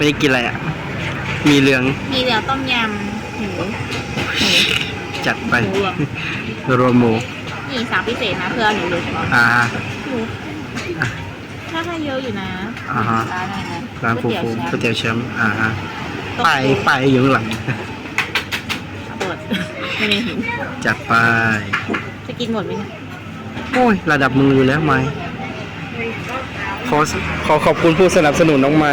ไม่ได้กินอะไรอะ มีเหลือง มีเหลือต้มยำหมูหมูจัดไป หมูรวมรวมหมู นี่สั่งพิเศษนะเพื่อหนูโดยเฉพาะอ่าหมูถ้าให้เยอะอยู่นะอ่าฮะ ร้านอะไรนะร้านฟูฟูก๋ก๋ววยเตี๋ยวเตี๋ยวแชมป์อ่าฮะแชมป์ไปไปอยู่ข้างหลังเปิดไม่ได้หิวจัดไป จะกินหมดไหมเนี่ยโอ้ย ระดับมืออยู่แล้วไม้ขอขอขอบคุณผู้สนับสนุนน้องไม้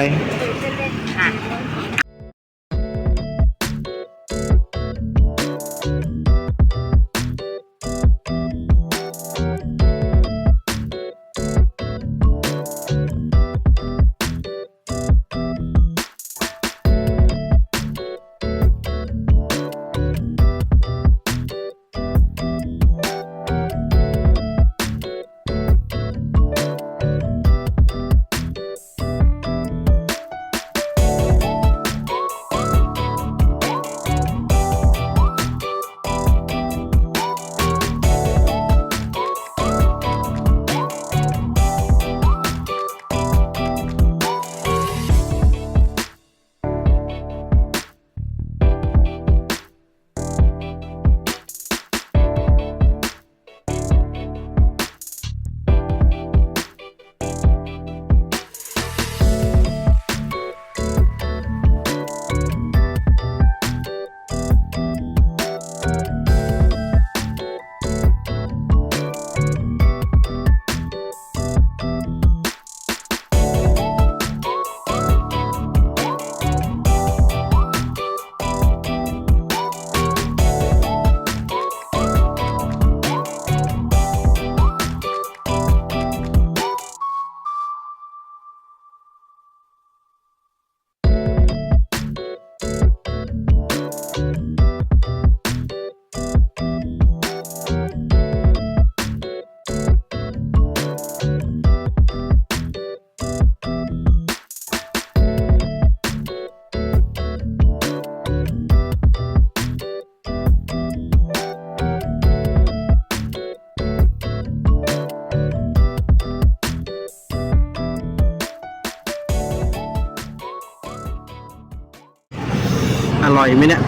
อร่อยไหมเนี่ย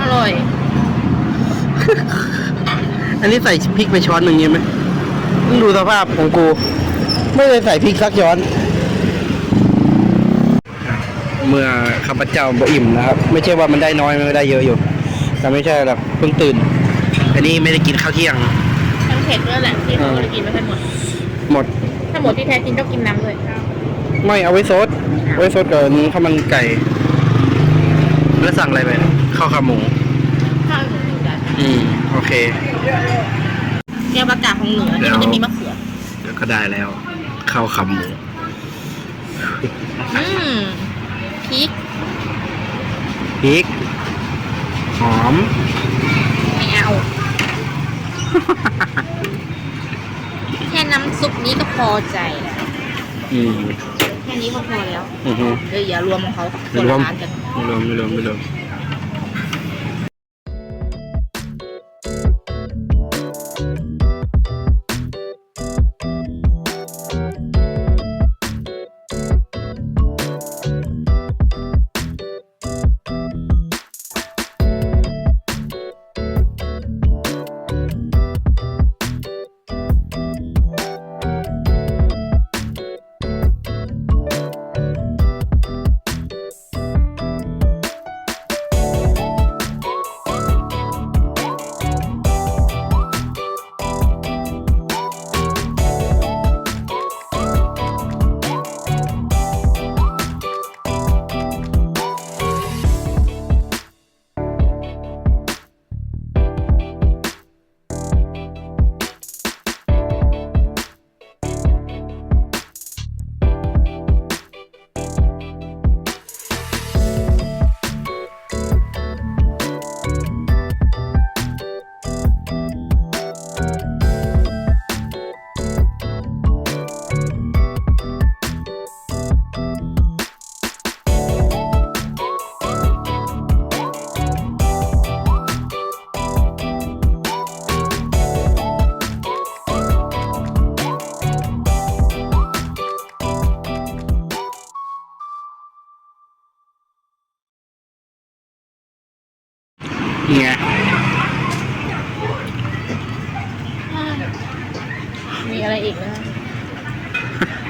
อร่อย อันนี้ใส่พริกไปช้อนหนึ่งยังไหมมึงดูสภาพของกู ไม่ได้ใส่พริกสักช้อน เมื่อข้าพเจ้าบ่อิ่มนะครับ ไม่ใช่ว่ามันได้น้อยมันก็ได้เยอะอยู่ แต่ไม่ใช่หรอกเพิ่งตื่น อันนี้ไม่ได้กินข้าวเที่ยง ทั้งเผ็ดด้วยแหละที่เขาไม่ได้กินไม่ค่อยหมด หมด ถ้าหมดที่แท้จริงต้องกินน้ำด้วยไม่เอาไว้ซดไว้ซดกับข้าวมันไก่ แล้วสั่งอะไรไปข้าวขาหมูข้าวถึงกันอืมโอเคแก้วประกาศของเหนือเดี๋ที่ยวมันจะมีมะเขือเดี๋ยวก็ได้แล้วข้าวขาหมูอืมพริกพริกหอมไม่เอาแค่น้ำซุปนี้ก็พอใจแล้วอืมแค่ นี้ก็พอแล้วอือฮึ เดี๋ยวอย่ารวมของเขาคไม่นรวละมร้านกัน ไม่รวมไม่รวมไม่รวม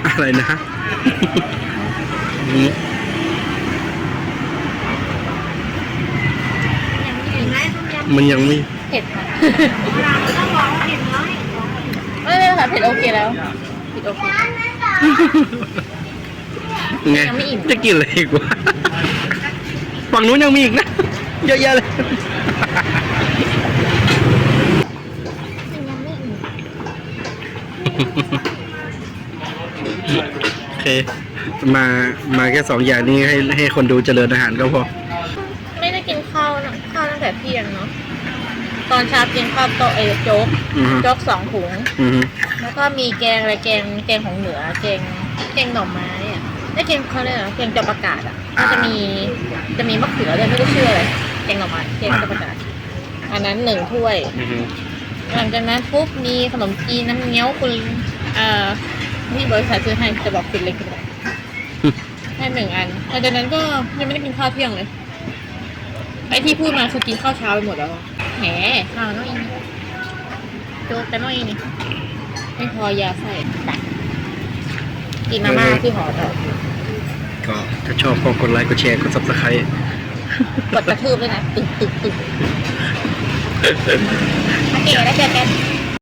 อะไรนะอืมยังไม่ถึงนะต้มยมันยังไม่ำเผ็ดค่ะต้องบอกว่าเผ็ดน้อยไม่ไม่ค่ะเผ็ดโอเคแล้วเผ็ดโอเคไงยังไม่อิ่มจะกินอะไรอีกวะฝั่งนู้นยังมีอีกนะเยอะแยะเลยยังไม่อิ่มโอ เค มามาแค่สองอย่างนี้ให้ให้คนดูเจริญอาหารก็พอ ไม่ได้กินข้าวนะข้าวตั้งแต่เที่ยงเนาะตอนเช้ากินข้าวโต๊ะเออโจ๊กอือฮึ โจ๊กสองถุง อือฮึแล้วก็มีแกงอะไรแกงแกงของเหนือแกงแกงหน่อไม้อะไม่แกงเขาเรียกอะไรแกงจอประกาศอะมันจะมีจะมีมะเขือเลยไม่รู้ชื่ออะไรแกงหน่อไม้แกงจอประกาศอันนั้นหนึ่งถ้วย อือฮึหลังจากนั้นปุ๊บมีขนมจีนน้ำเงี้ยวคุณเอ่อ นี่บริษัทซื้อให้จะบอกคุณเล็กคุณให้หนึ่งอันหลังจากนั้นก็ยังไม่ได้กินข้าวเที่ยงเลย ไอที่พูดมาคือกินข้าวเช้าไปหมดแล้วอะแหมข้าวน้อยอีนี่โจ๊กแต่น้อยอีนี่ไม่พอยาใส่ตักกินมาม่าที่หอต่อก็ถ้าชอบก็กดไลค์กดแชร์กด subscribe กดกระทืบด้วยนะตึกตึกตึกโอเคแล้วเจอกัน